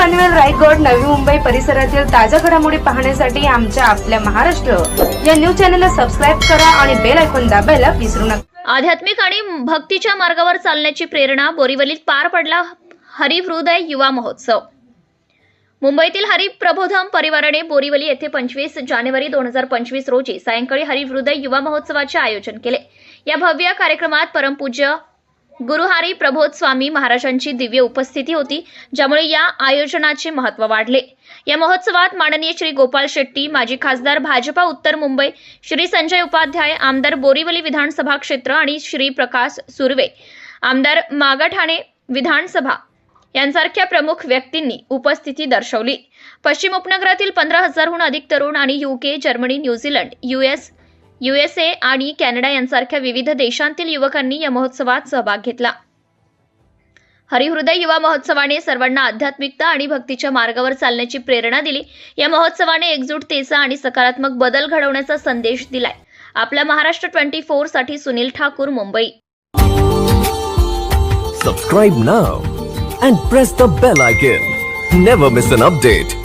पाटण रायगड नवी मुंबई परिसरातील ताज्या घडामोडी पाहण्यासाठी आमच्या आपल्या महाराष्ट्र या न्यूज चॅनलला सबस्क्राईब करा आणि बेल ऐकून दाबायला विसरू नका. आध्यात्मिक आणि भक्तीच्या मार्गावर चालण्याची प्रेरणा बोरिवलीत पार पडला हरिहृदय युवा महोत्सव. मुंबईतील हरिप्रबोधम परिवाराने बोरीवली येथे पंचवीस जानेवारी दोन हजार पंचवीस रोजी सायंकाळी हरिहृदय युवा महोत्सवाचे आयोजन केले. या भव्य कार्यक्रमात परमपूज्य गुरुहारी प्रबोध स्वामी महाराजांची दिव्य उपस्थिती होती ज्यामुळे या आयोजनाचे महत्त्व वाढले. या महोत्सवात माननीय श्री गोपाल शेट्टी माजी खासदार भाजपा उत्तर मुंबई श्री संजय उपाध्याय आमदार बोरीवली विधानसभा क्षेत्र आणि श्री प्रकाश सुर्वे आमदार मागाठाणे विधानसभा यांसारख्या प्रमुख व्यक्तींनी उपस्थिती दर्शवली. पश्चिम उपनगरातील पंधरा हजारहून अधिक तरुण आणि UK Germany New Zealand US USA आणि कॅनडा यांसारख्या विविध देशांतील युवकांनी या महोत्सवात सहभाग घेतला. हरिहृदय युवा महोत्सवाने सर्वांना आध्यात्मिकता आणि भक्तीच्या मार्गावर चालण्याची प्रेरणा दिली. या महोत्सवाने एकजुटतेचा आणि सकारात्मक बदल घडवण्याचा संदेश दिलाय. आपल्या Maharashtra twenty फोरसाठी Sunil Thakur Mumbai. Subscribe now and press the bell icon never miss an update